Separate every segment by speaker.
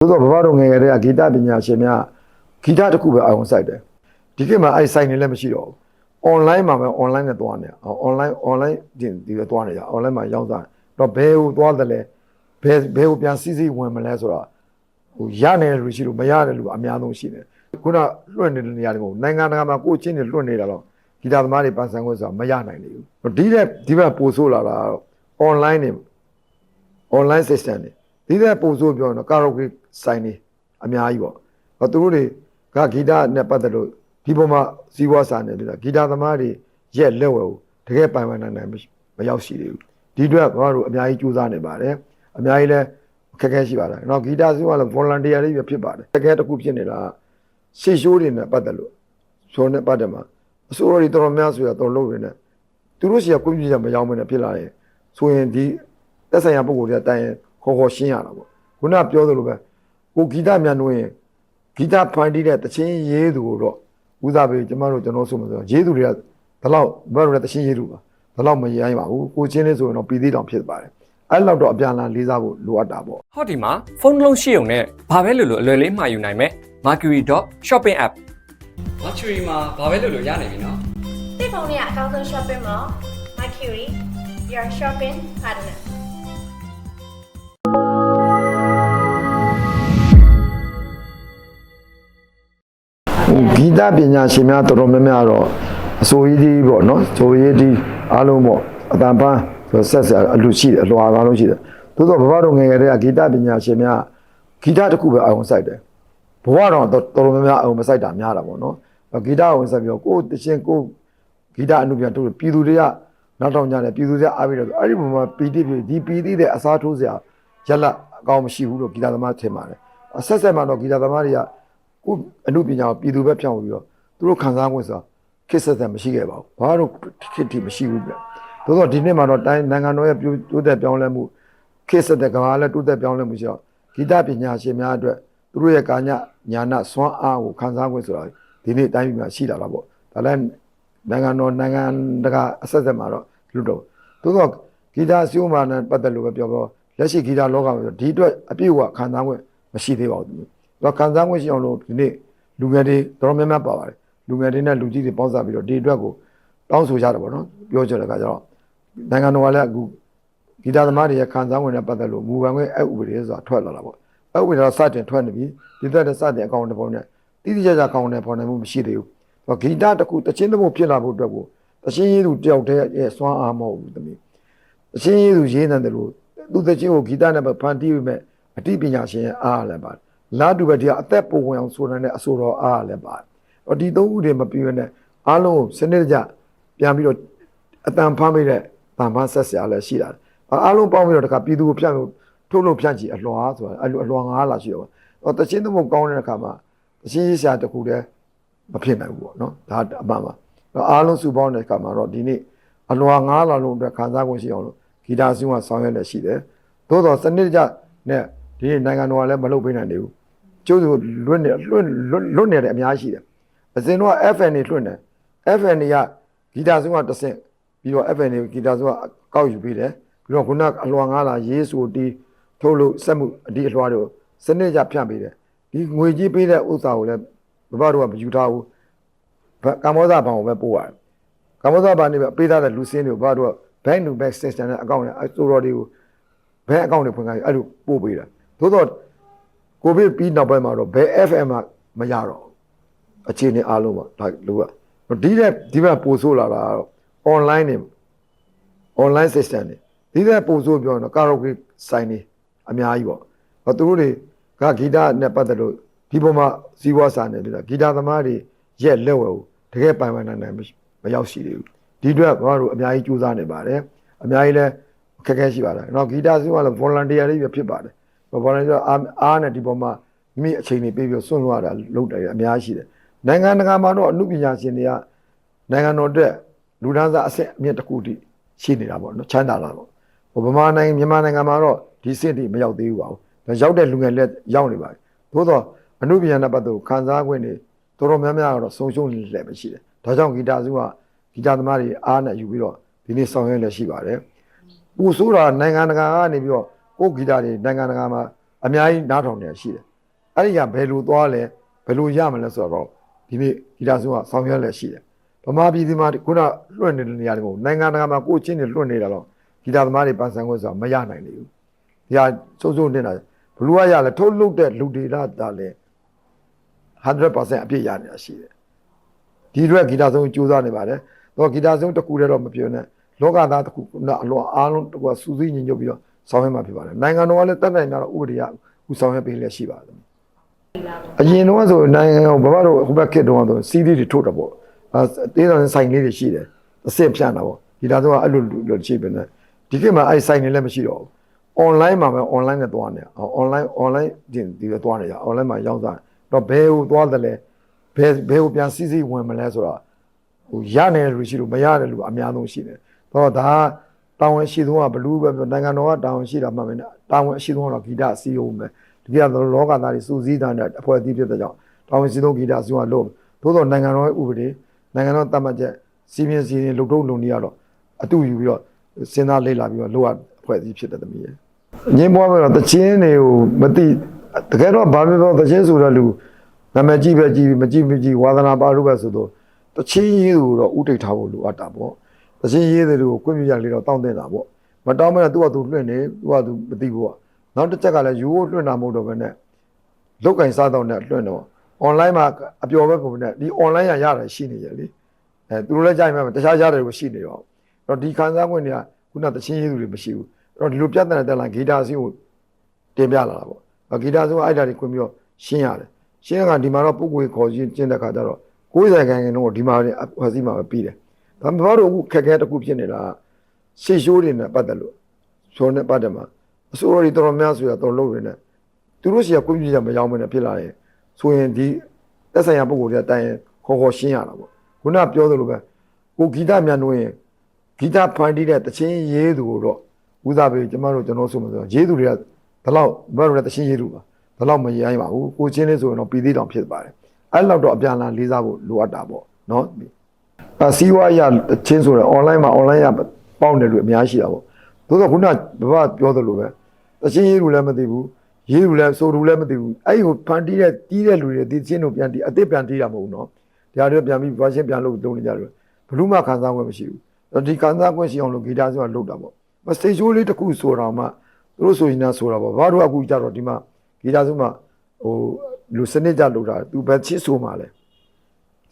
Speaker 1: သို့တော့ဘဘတော်ငယ်ရတဲ့ဂီတပညာရှင်များဂီတတစ်ခုပဲအာရုံစိုက်တယ်ဒီခေတ်မှာအဲ့ဆိုင်နေလည်းမရှိတော့ဘူး online မှာပဲ online နဲ့သွားနေတာ online online ဒီဒီသွားနေကြ online မှာရောက်စားတော့ဘယ်ဟိုသွားတယ်လဲဘယ်ဘယ်ဟိုပြန်စီးစီးဝင်မလဲဆိုတော့ဟိုရနေတယ်လူရှိလို့မရတယ်လူအများဆုံးရှိတယ်ခုနလွှင့်နေတဲ့နေရာတွေမဟုတ်နိုင်ငံတကာမှာကိုချင်းတွေလွှင့်နေတာတော့ဂီတသမားတွေပန်ဆန်ခွင့်ဆိုတာမရနိုင်လေဘူးဒီတဲ့ဒီဘက်ပို့ဆိုးလာတာတော့ online နေ online system နေဒီတဲ့ပို့ဆိုးပြောရင်တော့ karaoke ဆိုင်နေအများကြီးပေါ့။ဟောသူတို့တွေကဂီတနဲ့ပတ်သက်လို့ဒီပုံမှာစီးပွားစာနေပြီလားဂီတသမားတွေရဲ့လက်ဝဲကိုတကယ်ပိုင်ပိုင်နိုင်နိုင်မရောက်ရှိသေးဘူး။ဒီအတွက်ဘာလို့အများကြီးကြိုးစားနေပါတယ်။အများကြီးလဲခက်ခဲရှိပါတယ်။နောက်ဂီတစီးပွားလည်း volunteer လေးပဲဖြစ်ပါတယ်။တကယ်တစ်ခုဖြစ်နေတာရှေ့ရှိုးတွေနဲ့ပတ်သက်လို့ဆိုနေပတ်တယ်မှာအစိုးရတွေတော်တော်များဆိုရတော်လို့တွေနဲ့သူတို့စီကကွန်ပျူတာမရောက်မနဲ့ဖြစ်လာရင်ဆိုရင်ဒီသက်ဆိုင်ရာပုံကိုယ်တွေကတိုင်ရင်ခေါ်ခေါ်ရှင်းရတာပေါ့ခုနပြောသလိုပဲ ကိုဂီတမြန်နှွေးရင်ဂီတဖန်တီးတဲ့တချင်းရေးသူကိုတော့ဦးစားပေးကျမတို့ကျွန်တော်ဆိုမှဆိုရေးသူတွေကဒီလောက်ဘာလို့လဲတချင်းရေးသူပါဒီလောက်မရိုင်းပါဘူးကိုချင်းလေးဆိုရင်တော့ပြည်သေးတောင်ဖြစ်ပါတယ်အဲ့လောက်တော့အပြန်အလှန်လေးစားဖို့လိုအပ်တာပေါ့
Speaker 2: ဟောဒီမှာဖုန်းတစ်လုံးရှိုံနဲ့ဘာပဲလို့လို့အလွယ်လေးမှာယူနိုင်မဲ့ Mercury.shopping app Mercury မှာဘာပဲလို့လို့ရနိုင်ပြီနော်
Speaker 3: တိတ်ဖုန်းလေးကအကောင်းဆုံး shopping mall Mercury your shopping partner
Speaker 1: ဂီတပညာရှင်များတော်တော်များများတော့အစိုးရကြီးပေါ့နော်ဆိုရကြီးအားလုံးပေါ့အတန်ပန်းဆိုဆက်ဆက်အလူရှိတယ်အလွာကားလုံးရှိတယ်သို့တော့ဘဘတို့ငယ်ငယ်တည်းကဂီတပညာရှင်များဂီတတစ်ခုပဲအအောင်စိုက်တယ်ဘဝတော့တော်တော်များများအအောင်မစိုက်တာများတာပေါ့နော်ဂီတအောင်စိုက်ပြီးတော့ကိုယ်တခြင်းကိုယ်ဂီတအမှုပြန်တို့ပြည်သူတွေကနောက်တော့ညတယ်ပြည်သူတွေကအားပြီးတော့အဲ့ဒီပုံမှာပီတိပြည်ဒီပီတိတဲ့အစားထိုးစရာရက်လက်အကောင်မရှိဘူးလို့ဂီတသမားထင်ပါတယ်အဆက်ဆက်မှာတော့ဂီတသမားတွေက ကိုအမှုပညာကိုပြည်သူဘက်ဖြောင်းပြီးတော့သူတို့ခံစားခွင့်ဆိုတာခက်ဆက်ဆက်မရှိခဲ့ပါဘူးဘာလို့ခက်တိမရှိဘူးပြသို့တော့ဒီနှစ်မှာတော့တိုင်းနိုင်ငံတော်ရဲ့တိုးတက်ပြောင်းလဲမှုခက်ဆက်တဲ့ကမ္ဘာလည်းတိုးတက်ပြောင်းလဲမှုရှိတော့ဂီတပညာရှင်များအတွက်သူတို့ရဲ့ကာညညာနာစွမ်းအားကိုခံစားခွင့်ဆိုတာဒီနေ့တိုင်းပြည်မှာရှိလာတာပေါ့ဒါလည်းနိုင်ငံတော်နိုင်ငံတကာအဆက်ဆက်မှာတော့လွတ်တော့သို့တော့ဂီတစီဥမာနဲ့ပတ်သက်လို့ပဲပြောပြောလက်ရှိဂီတလောကမှာဒီအတွက်အပြည့်အဝခံစားခွင့်မရှိသေးပါဘူး တော့ခံစား권ရှိအောင်လို့ဒီနေ့လူငယ်တွေတော်တော်များများပါပါတယ်လူငယ်တွေနဲ့လူကြီးတွေပေါင်းစားပြီးတော့ဒီအတွက်ကိုတောင်းဆိုကြတယ်ပေါ့နော်ပြောကြတဲ့အခါကျတော့နိုင်ငံတော်ကလည်းအခုဂီတသမားတွေရဲ့ခံစား권နဲ့ပတ်သက်လို့မူပိုင်ခွင့်အဥပဒေဆိုတာထွက်လာတာပေါ့အဥပဒေတော့စတင်ထွက်နေပြီဒီသက်တဲ့စတင်အကောင့်တစ်ပုံနဲ့တိတိကျကျအကောင့်နဲ့ပေါ်နိုင်မှုမရှိသေးဘူးတော့ဂီတတစ်ခုတချင်းတစ်ပုတ်ဖြစ်လာဖို့အတွက်ကိုတချင်းရေးသူတယောက်တည်းရဲ့စွမ်းအားမဟုတ်ဘူးတမီးတချင်းရေးသူရေးနေတယ်လို့သူတချင်းကိုဂီတနဲ့ပဲဖန်တီးပြီးမဲ့အသိပညာရှင်ရဲ့အားလည်းပါတယ် လာတူပဲဒီကအသက်ပုံဝင်အောင်ဆိုနိုင်တဲ့အဆိုတော်အားလည်းပါတယ်။ဟောဒီသုံးခုတွေမပြီးရနဲ့အားလုံးကိုစနစ်တကျပြန်ပြီးတော့အတန်ဖမ်းမိတဲ့တန်ဖမ်းဆက်စရာလည်းရှိတာ။အားလုံးပေါင်းပြီးတော့တခါပြည်သူကိုဖြန့်လို့ထုတ်လို့ဖြန့်ကြည့်အလွှာဆိုတာအဲ့လိုအလွှာငါးလာရှိတော့။ဟောတချင်းသမုတ်ကောင်းတဲ့အခါမှာတချင်းရေးရှာတခုတည်းမဖြစ်နိုင်ဘူးပေါ့နော်။ဒါအမှန်ပါ။တော့အားလုံးစုပေါင်းတဲ့အခါမှာတော့ဒီနေ့အလွှာငါးလာလုံးအတွက်ခံစား권ရှိအောင်လို့ဂီတာစီးကဆောင်ရွက်လည်းရှိတယ်။သို့တော့စနစ်တကျနဲ့ဒီနေ့နိုင်ငံတော်ကလည်းမလုပ်ပေးနိုင်သေးဘူး။ ကျိုးဆိုလွတ်နေလွတ်လွတ်နေတယ်အများကြီးရှိတယ်အစဉ်တော့ FN နေလွတ်နေ FN ကဂီတာဆုံးကတစ်ဆင့်ပြီးတော့ FN ဂီတာဆုံးကကောက်ယူပြီးတယ်ပြီးတော့ခုနအလွန်ငားလာရေးဆိုတီးထုတ်လို့စက်မှုအဒီအလွှာတွေကိုစနစ်ကြဖြန့်ပေးတယ်ဒီငွေကြီးပေးတဲ့ဥစ္စာကိုလည်းဘဘတို့ကမယူထားဘူးကမ္ဘောဇဘဏ်ကိုပဲပို့ရတယ်ကမ္ဘောဇဘဏ်နေပဲပေးထားတဲ့လူစင်းတွေကိုဘဘတို့က bank to bank system နဲ့အကောင့်နဲ့အစိုးရတွေကိုဘယ်အကောင့်တွေဖွင့်ခိုင်းအဲ့လိုပို့ပေးတာသို့တော့ ကိုဗစ်ပြီးနောက်ပိုင်းမှာတော့ဘယ် FM မှမရတော့အခြေအနေအားလုံးပါဒါလိုကဒီတဲ့ဒီဘက်ပို့ဆိုးလာတာတော့ online နေ online system နေဒီတဲ့ပို့ဆိုးပြောရင်တော့ karaoke ဆိုင်နေအများကြီးပေါ့ဟောသူတို့တွေကဂီတနဲ့ပတ်သက်လို့ဒီပုံမှာဇီဝစာနေပြီးတော့ဂီတသမားတွေရက်လက်ဝဲကိုတကယ်ပိုင်ပိုင်နိုင်နိုင်မရောက်ရှိသေးဘူးဒီအတွက်ဘာလို့အများကြီးစူးစမ်းနေပါတယ်အများကြီးလဲခက်ခဲရှိပါတယ်နော်ဂီတဆိုကလည်း volunteer တွေပဲဖြစ်ပါတယ် ဘာလဲဆိုတော့အားအားနဲ့ဒီပေါ်မှာမိမိအချိန်တွေပေးပြီးဆွန့်လွှတ်ရတာလုပ်တယ်အများကြီးရှိတယ်နိုင်ငံတကာမှာတော့အမှုပညာရှင်တွေကနိုင်ငံတော်အတွက်လူဒန်းစားအဆင့်အမြင့်တစ်ခုတည်းရှိနေတာပေါ့နော်ချမ်းသာတာပေါ့ဟိုဗမာနိုင်ငံမြန်မာနိုင်ငံမှာတော့ဒီစစ်တိမရောက်သေးဘူးပါဘူးဒါရောက်တဲ့လူငယ်လက်ရောက်နေပါပြီသို့တော့အမှုပညာနဲ့ပတ်သက်ခံစား권တွေတော်တော်များများကတော့ဆုံးရှုံးနေလည်းပဲရှိတယ်ဒါကြောင့်ဂီတာစုကဂီတာသမားတွေအားနဲ့ယူပြီးတော့ဒီနေ့ဆောင်ရွက်လည်းရှိပါတယ်ပူဆိုးတာနိုင်ငံတကာကနေပြီးတော့ ကိုယ်ဂီတာတွေနိုင်ငံတကာမှာအများကြီးနားထောင်နေရှိတယ်အဲ့ဒီကဘယ်လိုသွားလဲဘယ်လိုရမလဲဆိုတော့ဒီနေ့ဂီတာဆုံးကဆောင်ရွက်လက်ရှိတယ်ဗမာပြည်ဒီမှာခုနလွှင့်နေတဲ့နေရာတွေကိုနိုင်ငံတကာမှာကိုယ့်ချင်းတွေလွှင့်နေတာတော့ဂီတာသမားတွေပန်းစံခွင့်ဆိုတာမရနိုင်လေဘူးဒီဟာစိုးစိုးနေတာဘလူးကရလဲထုတ်လုပ်တဲ့လူတွေလာတာလဲ100%အပြည့်ရနေတာရှိတယ်ဒီအတွက်ဂီတာဆုံးကြိုးစားနေပါတယ်တော့ဂီတာဆုံးတစ်ခုတည်းတော့မပြောနဲ့လောကသားတစ်ခုကအလောအားလုံးတစ်ခုကစူးစီးညင်ညွတ်ပြီးတော့ ဆောင်ရွက်မှာဖြစ်ပါတယ်နိုင်ငံတော်ကလည်းတက်နိုင်တာတော့ဥပဒေရဥဆောင်ရွက်ပေးလျက်ရှိပါတယ်အရင်တော့ဆိုနိုင်ငံတော်ဘာမှတော့ဟိုဘက်ခေတ်တုန်းကတော့စီးဒီတွေထုတ်တာပေါ့အဲတေးတော်ဆိုင်လေးတွေရှိတယ်အစ်စ်ဖြန့်တာပေါ့ဂီတာဆုံးကအဲ့လိုလိုရှိပဲနဲ့ဒီခေတ်မှာအဲ့ဆိုင်တွေလည်းမရှိတော့ဘူး online မှာပဲ online နဲ့သွားနေအောင် online online ဒီဒီပဲသွားနေကြ online မှာရောက်စားတော့ဘယ်ကိုသွားတယ်လဲဘယ်ဘယ်ကိုပြန်စီးစီးဝင်မလဲဆိုတော့ဟိုရနေလူရှိလို့မရတဲ့လူအများဆုံးရှိတယ်တော့ဒါ တာဝန်ရှိဆုံးကဘလူးပဲပြောနိုင်ငံတော်ကတာဝန်ရှိတာမှမဟုတ်တာဝန်ရှိဆုံးကတော့ဂီတအစည်းအရုံးပဲဒီကတော့လောကသားတွေစူးစီးတာနဲ့အဖွဲ့အစည်းဖြစ်တဲ့ကြောင့်တာဝန်ရှိဆုံးဂီတအစည်းအရုံးကလို့သို့တော့နိုင်ငံတော်ရဲ့ဥပဒေနိုင်ငံတော်တတ်မှတ်ချက်စီမင်းစီရင်လုံထုံးလုံနည်းကတော့အတူယူပြီးတော့စဉ်းစားလေ့လာပြီးတော့လိုအပ်အဖွဲ့အစည်းဖြစ်တဲ့သမီးရဲ့ငင်းပွားပြီးတော့တချင်းတွေကိုမသိတကယ်တော့ဘာပြောပြောတချင်းဆိုတဲ့လူနာမည်ကြီးပဲကြီးမကြီးမကြီးဝါသနာပါလို့ပဲဆိုတော့တချင်းရေးသူတော့ဥတိတ်ထားဖို့လိုအပ်တာပေါ့ တချင်းရေးတဲ့လူကိုကွင့်ပြရလေးတော့တောင်းတင်တာပေါ့မတောင်းမနဲ့သူကသူလွှင့်နေသူကသူမသိဘူးပေါ့နောက်တစ်ချက်ကလည်းယူဖို့လွှင့်တာမဟုတ်တော့ဘဲနဲ့လောက်ကင်စားတော့နဲ့လွှင့်တော့ online မှာအပျော်ပဲပုံနဲ့ဒီ online ရရတယ်ရှိနေရလေအဲသူတို့လည်းကြိုက်မှာတခြားရတယ်ကိုရှိနေတော့အဲ့တော့ဒီခံစား권တွေကခုနတချင်းရေးသူတွေမရှိဘူးအဲ့တော့ဒီလိုပြဿနာတက်လာဂီတာစီကိုတင်ပြလာတာပေါ့အဲ့ဂီတာစီကအဲ့ဒါတွေခွင့်ပြီးတော့ရှင်းရတယ်ရှင်းရကဒီမှာတော့ပုဂ္ဂိုလ်ခေါ်ရှင်းကျင်းတဲ့ခါကျတော့90ခန်းခန်းတော့ဒီမှာဟောစီမှာပဲပြီးတယ် ဒါမှမဟုတ်အခုခက်ခဲတစ်ခုဖြစ်နေတာရှေ့ရှိုးတွေနဲ့ပတ်သက်လို့ဆိုနေပတ်တယ်မှာအစိုးရတွေတော်တော်များဆိုရတော်လို့တွေနဲ့သူတို့စီကကွင့်ပြကြမရောက်မနဲ့ဖြစ်လာရင်ဆိုရင်ဒီသက်ဆိုင်ရာပုဂ္ဂိုလ်တွေတိုင်ရင်ခေါ်ခေါ်ရှင်းရတာပေါ့ခုနပြောသလိုပဲကိုဂီတမြန်နှွေးရင်ဂီတဖန်တီးတဲ့တချင်းရေးသူကိုတော့ဦးစားပေးကျမတို့ကျွန်တော်ဆိုမှဆိုရေးသူတွေကဒီလောက်ဘယ်လိုလဲတချင်းရေးသူပါဒီလောက်မရိုင်းပါဘူးကိုချင်းလေးဆိုရင်တော့ပြည်သေးတောင်ဖြစ်ပါတယ်အဲ့လောက်တော့အပြန်အလှန်လေးစားဖို့လိုအပ်တာပေါ့နော် အစီးဝါးရချင်းဆိုတော့ online မှာ online ရပေါင်းတယ်လို့အများရှိတာပေါ့သို့သောခုနဘဘပြောသလိုပဲတချင်းရေးလူလည်းမသိဘူးရေးလူလည်းဆိုလူလည်းမသိဘူးအဲ့ဒီကိုဖန်တီးတဲ့တီးတဲ့လူတွေဒီချင်းတို့ပြန်တီးအစ်စ်ပြန်တီးတာမဟုတ်ဘူးနော်ဒါတွေပြန်ပြီး version ပြန်လုပ်လုပ်နေကြတယ်ဘလို့မှခံစား권မရှိဘူးဒီခံစား권ရှိအောင်လို့ဂီတာဆိုတာလုပ်တာပေါ့မစတေဂျိုးလေးတစ်ခုဆိုတော့မှသူတို့ဆိုရင်နာဆိုတာပေါ့ဘာတို့အခုကြတော့ဒီမှာဂီတာဆိုမှဟိုလူစနစ်ကြလုပ်တာသူပဲချစ်ဆိုမှလဲ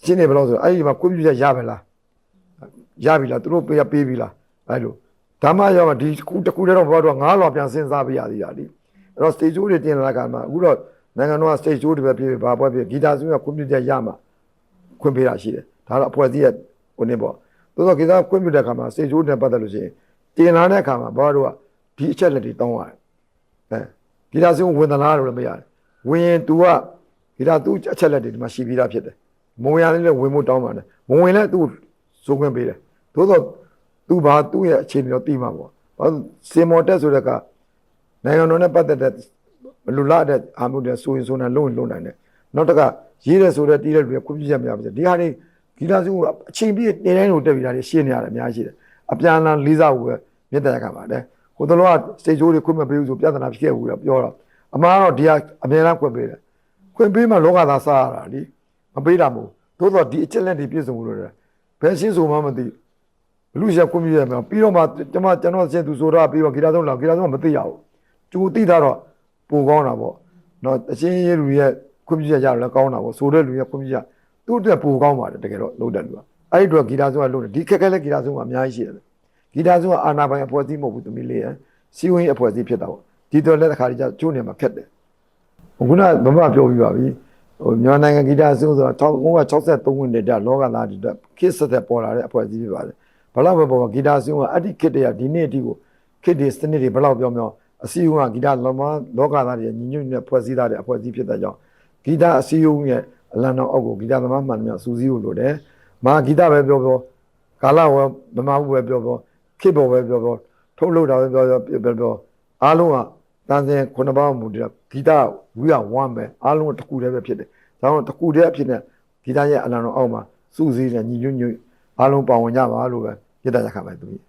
Speaker 1: ရှင်းနေဘယ်လို့ဆိုအဲ့ဒီမှာကွန်ပျူတာရပါလားရပြီလားသူတို့ပေးပေးပြီလားအဲ့လိုဓမ္မရောဒီခုတစ်ခုတည်းတော့ဘာတို့ငါးလောပြန်စဉ်းစားပြရသေးတာလीအဲ့တော့ stage တွေတင်လာကမှအခုတော့နိုင်ငံတော်က stage တွေပဲပြေးဘာပွဲပြေးဂီတာဆိုရကွန်ပျူတာရမှာခွင့်ပေးတာရှိတယ်ဒါတော့အဖွဲ့အစည်းရဲ့ဟိုနေပေါ့သို့တော့ဂီတာခွင့်ပြုတဲ့အခါမှာ stage တွေပတ်သက်လို့ရှိရင်တင်လာတဲ့အခါမှာဘာတို့ကဒီအချက်လက်တွေတောင်းရတယ်အဲဂီတာဆိုဝင်သလားလို့လည်းမရတယ်ဝင်ရင် तू ကဂီတာ तू အချက်လက်တွေဒီမှာရှိပြီးသားဖြစ်တယ် မဝင်ရလည်းဝင်ဖို့တောင်းပါတယ်မဝင်လည်း तू ဇိုးခွင့်ပေးတယ်သို့တော့ तू ဘာသူ့ရဲ့အခြေအနေတော့သိမှာပေါ့ဘာလို့စင်မော်တက်ဆိုတဲ့ကနိုင်ငံတော်နဲ့ပတ်သက်တဲ့မလူလာတဲ့အာမှုတွေဆိုရင်ဆိုနေလုံးလုံးနိုင်တယ်နောက်တကရေးတယ်ဆိုတဲ့တီးတဲ့လူတွေခွင့်ပြုချက်မရပါဘူးဒီဟာတွေဂီတာစုအချိန်ပြည့်နေတိုင်းလို့တက်ပြီးတာတွေရှင်းနေရတယ်အများကြီးတယ်အပြန်အလှန်လေးစားဖို့ပဲမြတ်တရားကပါတယ်ဟိုတလောကစိတ်ဆိုးတွေခွင့်မပေးဘူးဆိုပြဿနာဖြစ်ခဲ့ဘူးတော့ပြောတော့အမှားတော့ဒီဟာအများအားခွင့်ပေးတယ်ခွင့်ပေးမှလောကသားစားရတာလी မပေးတာမဟုတ်သို့တော့ဒီအချက်လက်တွေပြည့်စုံလို့ရတယ်ဘယ်ရှင်းဆိုမှမသိဘူးဘလူးရက်ကွန်ပျူတာမှာပြီးတော့မှကျွန်မကျွန်တော်စင်သူဆိုတာပြီးတော့ဂီတာဆုံးလောက်ဂီတာဆုံးမသိရဘူးကျူသိတာတော့ပိုကောင်းတာပေါ့နော်အချင်းရေးလူရဲ့ကွန်ပျူတာရတော့လည်းကောင်းတာပေါ့ဆိုတဲ့လူရဲ့ကွန်ပျူတာသူ့အတွက်ပိုကောင်းပါတယ်တကယ်တော့လုံးတဲ့လူကအဲ့ဒီတော့ဂီတာဆုံးကလုံးတယ်ဒီခက်ခဲလက်ဂီတာဆုံးကအများကြီးရှိတယ်ဂီတာဆုံးကအာနာပိုင်အဖွဲ့အစည်းမဟုတ်ဘူးသမီးလေးရစီဝင်းအဖွဲ့အစည်းဖြစ်တာပေါ့ဒီတော့လက်တစ်ခါတည်းကျကျိုးနေမှာခက်တယ်ခုနဗမာပြောပြီးပါပြီ ဟိုမြန်မာနိုင်ငံဂီတာဆုံးဆိုတာ1963ခုနှစ်တည်းလောကသားတွေအတွက်ခေတ်ဆက်ဆက်ပေါ်လာတဲ့အဖွဲ့အစည်းဖြစ်ပါတယ်ဘလောက်ပဲပေါ်မှာဂီတာဆုံးကအဲ့ဒီခေတ်တည်းကဒီနေ့အထိကိုခေတ်တွေစနစ်တွေဘလောက်ပြောပြောအစည်းအဝေးကဂီတလောမလောကသားတွေညီညွတ်နေတဲ့ဖွဲ့စည်းသားတဲ့အဖွဲ့အစည်းဖြစ်တဲ့ကြောင့်ဂီတအစည်းအဝေးရဲ့အလံတော်အောက်ကိုဂီတသမားမှန်များစူးစီးဖို့လိုတယ်။မာဂီတပဲပြောပြောကာလဝမမဘူးပဲပြောပြောခေဘောပဲပြောပြောထုတ်လုပ်တာပဲပြောပြောပြောပြောအားလုံးက တန်စင်ခုနှစ်ပါးမူတည်ဂီတဝီရဝမ်းပဲအားလုံးကတစ်ခုတည်းပဲဖြစ်တယ်။ဒါကြောင့်တစ်ခုတည်းအဖြစ်နဲ့ဂီတရဲ့အလံတော်အောက်မှာစူးစီးတဲ့ညီညွတ်ညွတ်အားလုံးပါဝင်ကြပါလို့ပဲရတဲ့ရခါပဲသူကြီး